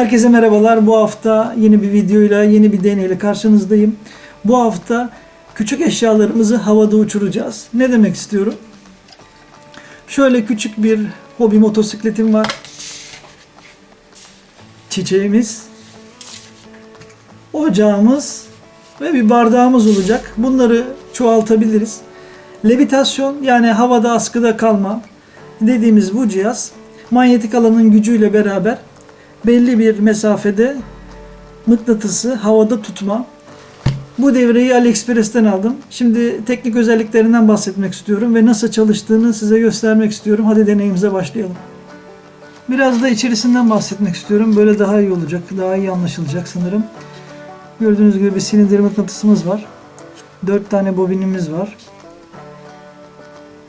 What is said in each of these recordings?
Herkese merhabalar. Bu hafta yeni bir videoyla, yeni bir deneyle karşınızdayım. Bu hafta küçük eşyalarımızı havada uçuracağız. Ne demek istiyorum? Şöyle küçük bir hobi motosikletim var. Çiçeğimiz, ocağımız ve bir bardağımız olacak. Bunları çoğaltabiliriz. Levitasyon yani havada askıda kalma dediğimiz bu cihaz manyetik alanın gücüyle beraber belli bir mesafede mıknatısı havada tutma. Bu devreyi AliExpress'ten aldım. Şimdi teknik özelliklerinden bahsetmek istiyorum ve nasıl çalıştığını size göstermek istiyorum. Hadi deneyimize başlayalım. Biraz da içerisinden bahsetmek istiyorum. Böyle daha iyi olacak, daha iyi anlaşılacak sanırım. Gördüğünüz gibi bir silindir mıknatısımız var. 4 tane bobinimiz var.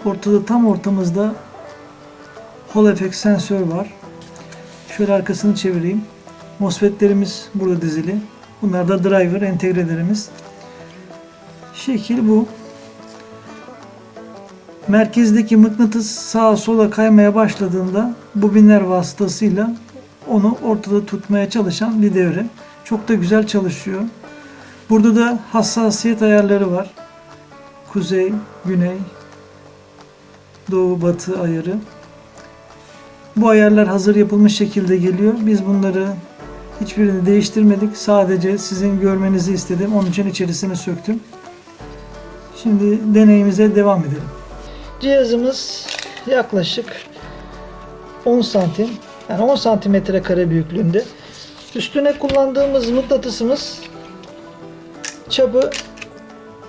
Ortada tam ortamızda Hall effect sensör var. Şöyle arkasını çevireyim. MOSFET'lerimiz burada dizili. Bunlar da driver entegrelerimiz. Şekil bu. Merkezdeki mıknatıs sağa sola kaymaya başladığında bobinler vasıtasıyla onu ortada tutmaya çalışan bir devre. Çok da güzel çalışıyor. Burada da hassasiyet ayarları var. Kuzey, güney, doğu, batı ayarı. Bu ayarlar hazır yapılmış şekilde geliyor. Biz bunları hiçbirini değiştirmedik. Sadece sizin görmenizi istedim. Onun için içerisine söktüm. Şimdi deneyimize devam edelim. Cihazımız yaklaşık 10 santim yani 10 santimetre kare büyüklüğünde. Üstüne kullandığımız mıknatısımız çapı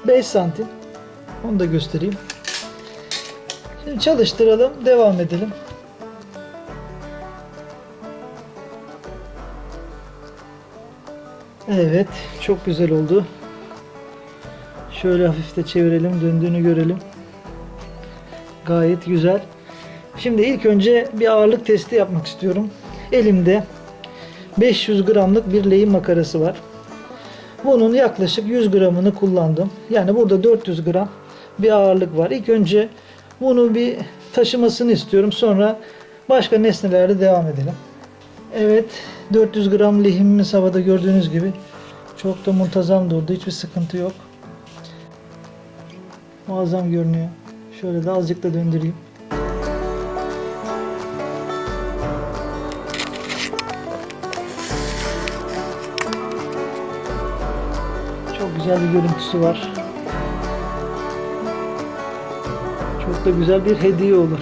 5 santim. Onu da göstereyim. Şimdi çalıştıralım, devam edelim. Evet, çok güzel oldu. Şöyle hafif de çevirelim, döndüğünü görelim. Gayet güzel. Şimdi ilk önce bir ağırlık testi yapmak istiyorum. Elimde 500 gramlık bir lehim makarası var. Bunun yaklaşık 100 gramını kullandım. Yani burada 400 gram bir ağırlık var. İlk önce bunu bir taşımasını istiyorum. Sonra başka nesnelerle devam edelim. Evet 400 gram lehimimiz havada gördüğünüz gibi çok da muntazam durdu. Hiçbir sıkıntı yok. Muazzam görünüyor. Şöyle de azıcık da döndüreyim. Çok güzel bir görüntüsü var. Çok da güzel bir hediye olur.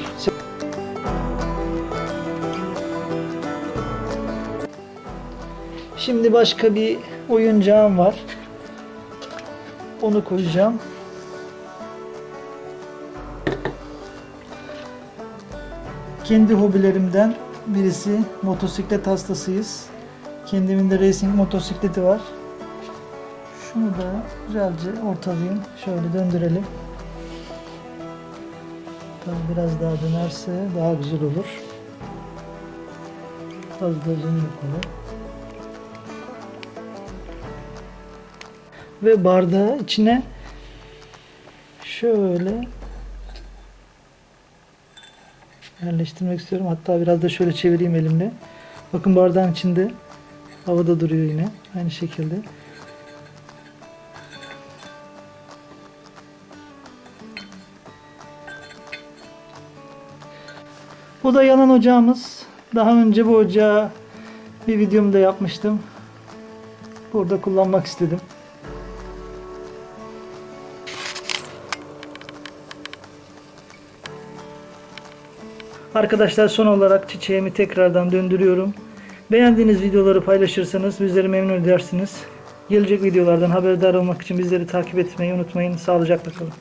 Şimdi başka bir oyuncağım var. Onu koyacağım. Kendi hobilerimden birisi motosiklet hastasıyız. Kendimin de racing motosikleti var. Şunu da güzelce ortalayayım. Şöyle döndürelim. Tabii biraz daha dönerse daha güzel olur. Fazla da Ve bardağı içine şöyle yerleştirmek istiyorum. Hatta biraz da şöyle çevireyim elimle. Bakın bardağın içinde havada duruyor yine. Aynı şekilde. Bu da yanan ocağımız. Daha önce bu ocağı bir videomda yapmıştım. Burada kullanmak istedim. Arkadaşlar son olarak çiçeğimi tekrardan döndürüyorum. Beğendiğiniz videoları paylaşırsanız bizleri memnun edersiniz. Gelecek videolardan haberdar olmak için bizleri takip etmeyi unutmayın. Sağlıcakla kalın.